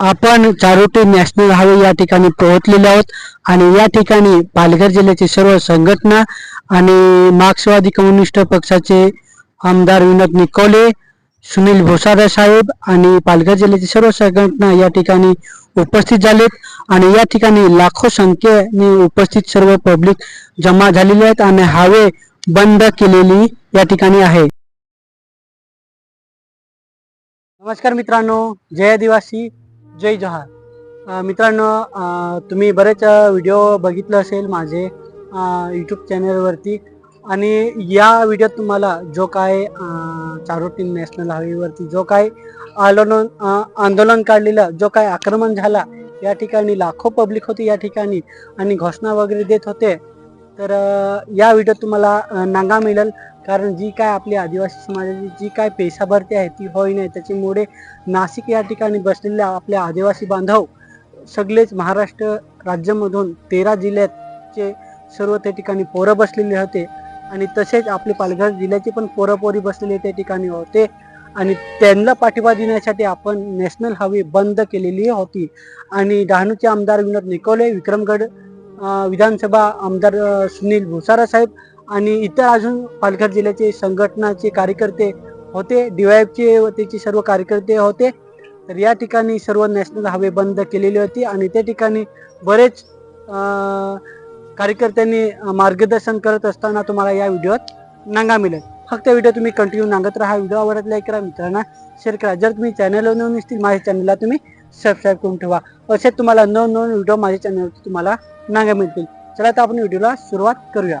आपण Charoti national highway या ठिकाणी पोहोचलेले आहोत आणि या ठिकाणी पालघर जिल्ह्याची सर्व संघटना आणि मार्क्सवादी कम्युनिस्ट पक्षाचे आमदार विनोद निकोले सुनील भोसारे साहेब आणि पालघर जिल्ह्याची सर्व संघटना या ठिकाणी उपस्थित झालेत आणि या ठिकाणी लाखो संख्येने उपस्थित सर्व पब्लिक जमा झालेले आहेत आणि हायवे बंद केलेली या ठिकाणी आहे. नमस्कार मित्रांनो जय आदिवासी. जय जोहार मित्रांनो तुम्ही बरेच व्हिडिओ बघितलं असेल माझे यूट्यूब चॅनलवरती आणि या व्हिडिओत तुम्हाला जो काय अ, चारोटी नॅशनल हायवेवरती जो काय आंदोलन आंदोलन काढलेलं जो काय आक्रमण झाला या ठिकाणी लाखो पब्लिक होती या ठिकाणी आणि घोषणा वगैरे देत होते. तर या व्हिडिओत तुम्हाला नांगा मिळेल. कारण जी काय आपली आदिवासी समाजाची जी काय पेशा भरती आहे ती होई नाही त्याच्यामुळे नाशिक या ठिकाणी बसलेल्या आपले आदिवासी बांधव सगळेच महाराष्ट्र राज्यामधून तेरा जिल्ह्याचे सर्व त्या ठिकाणी पोरं बसलेले होते आणि तसेच आपले पालघर जिल्ह्याचे पण पोरं पोरी बसलेले त्या ठिकाणी होते आणि त्यांना पाठिंबा देण्यासाठी आपण नॅशनल हायवे बंद केलेली होती. आणि डहाणूचे आमदार विनोद निकोले विक्रमगड विधानसभा आमदार सुनील भुसारा साहेब आणि इतर अजून पालघर जिल्ह्याचे संघटनाचे कार्यकर्ते होते डीवायफचे व त्याचे सर्व कार्यकर्ते होते. तर या ठिकाणी सर्व नॅशनल हायवे बंद केलेली होती आणि त्या ठिकाणी बरेच कार्यकर्त्यांनी मार्गदर्शन करत असताना तुम्हाला या व्हिडिओत नांगा मिळेल. फक्त व्हिडिओ तुम्ही कंटिन्यू नांगत राहा. व्हिडिओ आवडत लाईक करा मित्रांना. शेअर करा. जर तुम्ही चॅनलवर नवीन असतील माझ्या चॅनलला तुम्ही सबस्क्राईब करून ठेवा. असे तुम्हाला नवनवीन व्हिडिओ माझ्या चॅनलवरती तुम्हाला नांगा मिळतील. चला तर आपण व्हिडिओला सुरुवात करूया.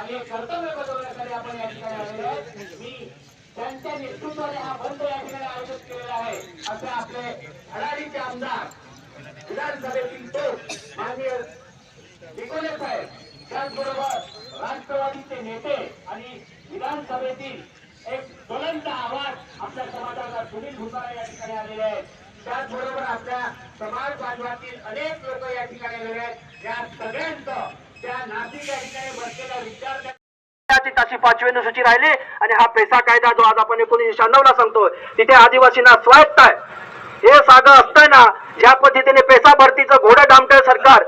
आणि कर्तव्य कोण आपण या ठिकाणी आलेलो आहे मी त्यांच्या नेतृत्वाने हा बंद या ठिकाणी आयोजित केलेला आहे. असे आपले अडाणीचे आमदार विधानसभेतील तो माननीय निकोले साहेब त्याचबरोबर राष्ट्रवादीचे नेते आणि विधानसभेतील एक ज्वलंत आवाज आपल्या समाजाचा सुनील भुसारा या ठिकाणी आलेले आहेत. त्याचबरोबर आपल्या समाज बांधवातील अनेक लोक या ठिकाणी आलेले आहेत. या सगळ्यांचं त्या पाचवी अनुसूची राहिली आणि हा पेसा कायदा जो आज आपण एकोणीसशे शहाण्णवला सांगतो तिथे आदिवासींना स्वायत्त आहे. हे सागं असताना ज्या पद्धतीने पेसा भरतीचं घोडं डांबतंय सरकार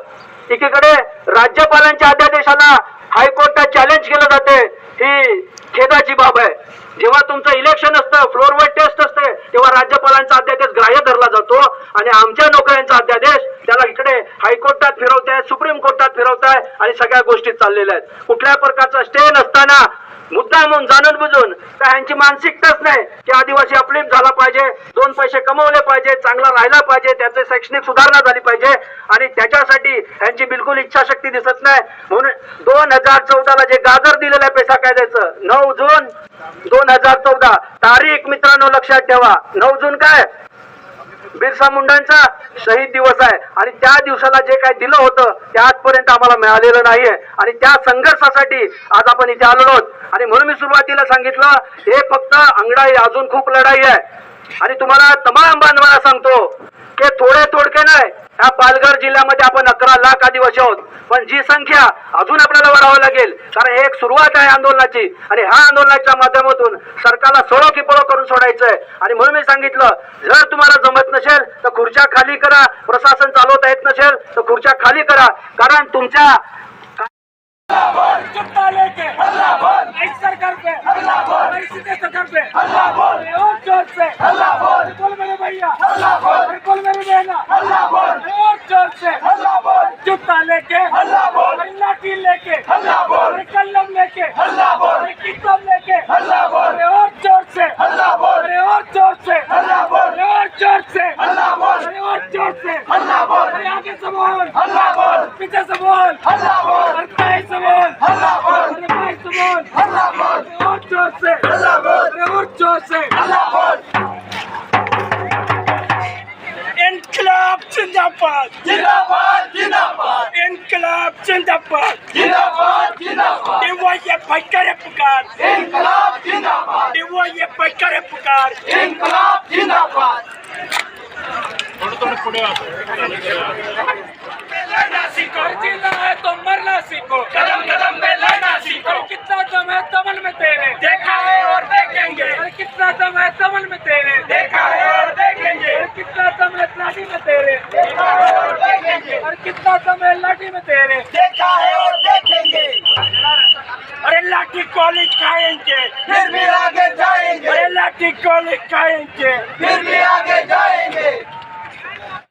एकीकडे राज्यपालांच्या अध्यादेशाला हायकोर्टात चॅलेंज केलं जाते ही खेदाची बाब आहे. जेव्हा तुमचं इलेक्शन असतं फ्लोरवर टेस्ट असते तेव्हा राज्यपालांचा अध्यादेश ग्राह्य धरला जातो आणि आमच्या त्याला इकडे हायकोर्टात फिरवताय सुप्रीम कोर्टात फिरवताय आणि सगळ्या गोष्टी चाललेल्या आहेत. कुठल्या प्रकारचा स्टे नसताना मुद्दा म्हणून जाणून बुजून का यांची मानसिकताच नाही की आदिवासी अपलिप झाला पाहिजे दोन पैसे कमवले पाहिजे चांगला राहिला पाहिजे त्याचे शैक्षणिक सुधारणा झाली पाहिजे आणि त्याच्यासाठी यांची बिलकुल इच्छाशक्ती दिसत नाही. म्हणून दोन हजार चौदाला जे गाजर दिलेलं आहे पैसा कायद्याचं नऊ जून दोन हजार चौदा तारीख मित्रांनो लक्षात ठेवा. नऊ जून काय? बिरसा मुंडांचा शहीद दिवस आहे. आणि त्या दिवसाला जे काय दिलं होतं ते आजपर्यंत आम्हाला मिळालेलं नाहीये. आणि त्या संघर्षासाठी आज आपण इथे आलेलो आहोत. आणि म्हणून मी सुरुवातीला सांगितलं हे फक्त अंगडाई अजून खूप लढाई आहे. आणि तुम्हाला तमाम बांधवांना सांगतो की थोडे तोडके नाही ह्या पालघर जिल्ह्यामध्ये आपण अकरा लाख आदिवासी आहोत. पण जी संख्या अजून आपल्याला वाढावं लागेल कारण हे एक सुरुवात आहे आंदोलनाची. आणि ह्या आंदोलनाच्या माध्यमातून सरकारला सोडो की पळो करून सोडायचं आहे आणि म्हणून मी सांगितलं जर तुम्हाला जमत नसेल तर खुर्च्या खाली करा. प्रशासन चालवता येत नसेल तर खुर्च्या खाली करा. कारण तुमच्या सरकार पे बोल हल्ला बोल पीछे से बोल हल्ला बोल अरकाई से बोल हल्ला बोल अरकाई से बोल हल्ला बोल और ज़ोर से हल्ला बोल और ज़ोर से हल्ला बोल इनकलाब जिंदाबाद। जिंदाबाद जिंदाबाद। इनकलाब जिंदाबाद। जिंदाबाद जिंदाबाद। वो ये भटकर पुकार। इनकलाब जिंदाबाद। वो ये भटकर पुकार। इनकलाब जिंदाबाद। थोड़ा थोड़ा पुणे जीना है तो मरना सीखो। कदम कदम पे लड़ना सीखो। कितना दम है दमन में तेरे। देखा है और देखेंगे। कितना दम है दमन में तेरे। देखा है और देखेंगे। कितना दम है लाठी में तेरे। देखा है और देखेंगे। कितना दम है लाठी में तेरे। देखा है और देखेंगे। अरे लाठी कॉली खाएँगे। फिर भी आगे जाएँगे। अरे लाठी कॉली खाएँगे। फिर भी आगे जाएँगे।